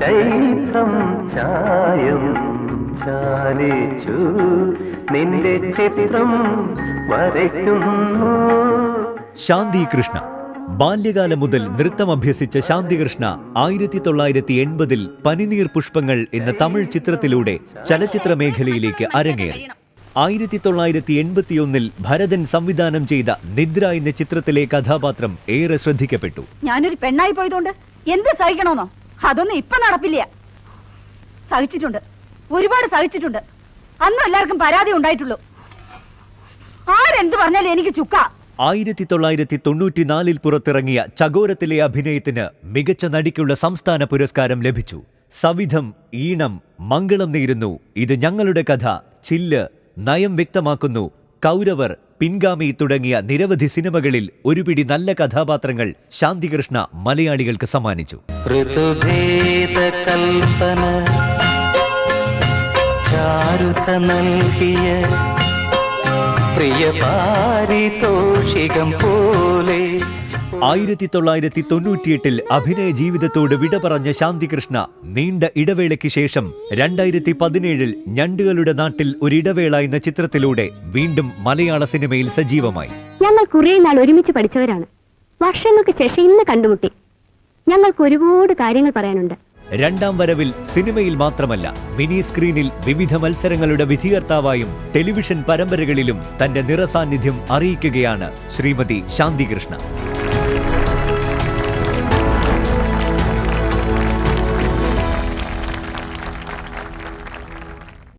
ചൈത്രം ചായം ചാലിച്ചു. നിന്റെ ചിത്രം വരയ്ക്കുന്നു. ശാന്തി കൃഷ്ണ ബാല്യകാലം മുതൽ നൃത്തം അഭ്യസിച്ച ശാന്തികൃഷ്ണ ആയിരത്തി തൊള്ളായിരത്തി എൺപതിൽ പനിനീർ പുഷ്പങ്ങൾ എന്ന തമിഴ് ചിത്രത്തിലൂടെ ചലച്ചിത്ര മേഖലയിലേക്ക് അരങ്ങേറി. ആയിരത്തി തൊള്ളായിരത്തി എൺപത്തിയൊന്നിൽ ഭരതൻ സംവിധാനം ചെയ്ത നിദ്ര എന്ന ചിത്രത്തിലെ കഥാപാത്രം ഏറെ ശ്രദ്ധിക്കപ്പെട്ടു. ഞാനൊരു പെണ്ണായി പോയതുകൊണ്ട് എന്ത് സഹിക്കണമെന്നോ? അതൊന്നും ഇപ്പൊ നടപ്പില്ല. സഹിച്ചിട്ടുണ്ട്. ഒരുപാട് സഹിച്ചിട്ടുണ്ട്. അന്നും എല്ലാവർക്കും പരാതി ഉണ്ടായിട്ടുള്ളൂ. ആരെന്ത് പറഞ്ഞാലും എനിക്ക് ചുക്ക. ആയിരത്തി തൊള്ളായിരത്തി തൊണ്ണൂറ്റിനാലിൽ പുറത്തിറങ്ങിയ ചകോരത്തിലെ അഭിനയത്തിന് മികച്ച നടിക്കുള്ള സംസ്ഥാന പുരസ്കാരം ലഭിച്ചു. സവിധം ഈണം മംഗളം നേരുന്നു. ഇത് ഞങ്ങളുടെ കഥ. ചില്ല് നയം വ്യക്തമാക്കുന്നു. കൗരവർ പിൻഗാമി തുടങ്ങിയ നിരവധി സിനിമകളിൽ ഒരുപിടി നല്ല കഥാപാത്രങ്ങൾ ശാന്തികൃഷ്ണ മലയാളികൾക്ക് സമ്മാനിച്ചു. ചാരുത പ്രിയ പോലെ ആയിരത്തി തൊള്ളായിരത്തി തൊണ്ണൂറ്റിയെട്ടിൽ അഭിനയ ജീവിതത്തോട് വിട പറഞ്ഞ ശാന്തികൃഷ്ണ നീണ്ട ഇടവേളയ്ക്ക് ശേഷം രണ്ടായിരത്തി പതിനേഴിൽ ഞണ്ടുകളുടെ നാട്ടിൽ ഇടവേള എന്ന ചിത്രത്തിലൂടെ വീണ്ടും മലയാള സിനിമയിൽ സജീവമായി. ഞങ്ങൾ കുറെ നാൾ ഒരുമിച്ച് പഠിച്ചവരാണ്. വർഷങ്ങൾക്ക് ശേഷം ഇന്ന് കണ്ടുമുട്ടി. ഞങ്ങൾക്ക് ഒരുപാട് കാര്യങ്ങൾ പറയാനുണ്ട്. രണ്ടാം വരവിൽ സിനിമയിൽ മാത്രമല്ല മിനി സ്ക്രീനിൽ വിവിധ മത്സരങ്ങളുടെ വിധികർത്താവായും ടെലിവിഷൻ പരമ്പരകളിലും തന്റെ നിറസാന്നിധ്യം അറിയിക്കുകയാണ് ശ്രീമതി ശാന്തികൃഷ്ണ.